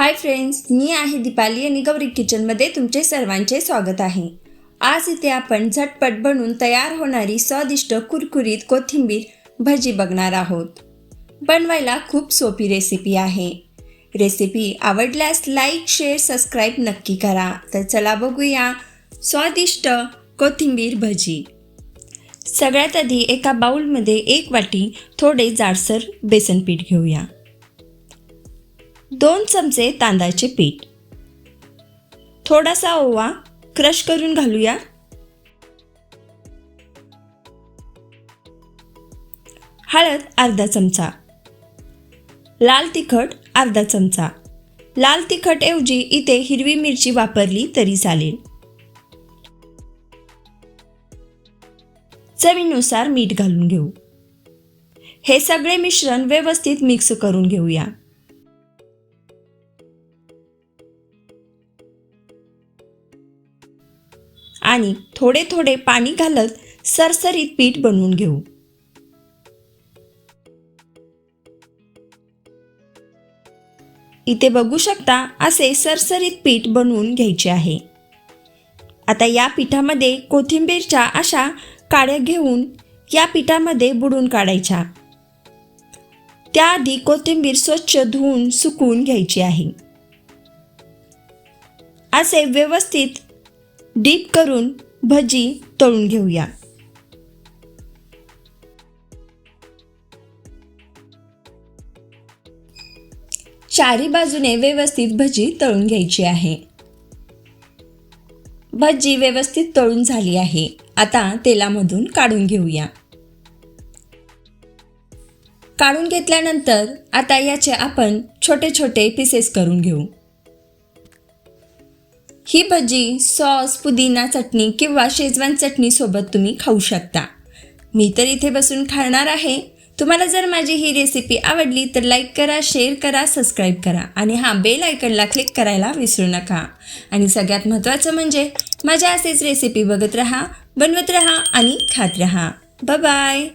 Hi friends मी आहे दीपाली आणि गौरी किचनमध्ये तुमचे सर्वांचे स्वागत आहे. आज इथे आपण झटपट बनून तयार होणारी स्वादिष्ट कुरकुरीत कोथिंबीर भजी बघणार आहोत. बनवायला खूप सोपी रेसिपी आहे. रेसिपी आवडल्यास लाईक शेअर सबस्क्राईब नक्की करा. तर चला बघूया स्वादिष्ट कोथिंबीर भजी. सगळ्यात आधी एका बाऊलमध्ये एक वाटी थोडे जाडसर बेसन पीठ घेऊया. दोन चमचे तांदळाचे पीठ. थोडासा ओवा क्रश करून घालूया. हळद अर्धा चमचा. लाल तिखट अर्धा चमचा. लाल तिखट ऐवजी इथे हिरवी मिरची वापरली तरी चालेल. चवीनुसार मीठ घालून घेऊ. हे सगळे मिश्रण व्यवस्थित मिक्स करून घेऊया. आणि थोडे थोडे पाणी घालत सरसरीत पीठ बनवून घेऊ. इथे बघू शकता असे सरसरीत पीठ बनवून घ्यायचे आहे. आता या पिठामध्ये कोथिंबीरच्या अशा काड्या घेऊन या पिठामध्ये बुडून काढायच्या. त्याआधी कोथिंबीर स्वच्छ धुवून सुकवून घ्यायची आहे. असे व्यवस्थित डीप करून भजी तळून घेऊया. चारी बाजूने व्यवस्थित भजी तळून घ्यायची आहे. भजी व्यवस्थित तळून झाली आहे. आता तेलामधून काढून घेऊया. काढून घेतल्यानंतर आता याचे आपण छोटे छोटे पीसेस करून घेऊ. ही भजी सॉस पुदिना चटणी किंवा शेजवान चटणीसोबत तुम्ही खाऊ शकता. मी तर इथे बसून खाणार आहे. तुम्हाला जर माझी ही रेसिपी आवडली तर लाईक करा शेअर करा सबस्क्राईब करा आणि हां बेल आयकनला क्लिक करायला विसरू नका. आणि सगळ्यात महत्त्वाचं म्हणजे माझ्या असेच रेसिपी बघत राहा बनवत राहा आणि खात राहा. बाय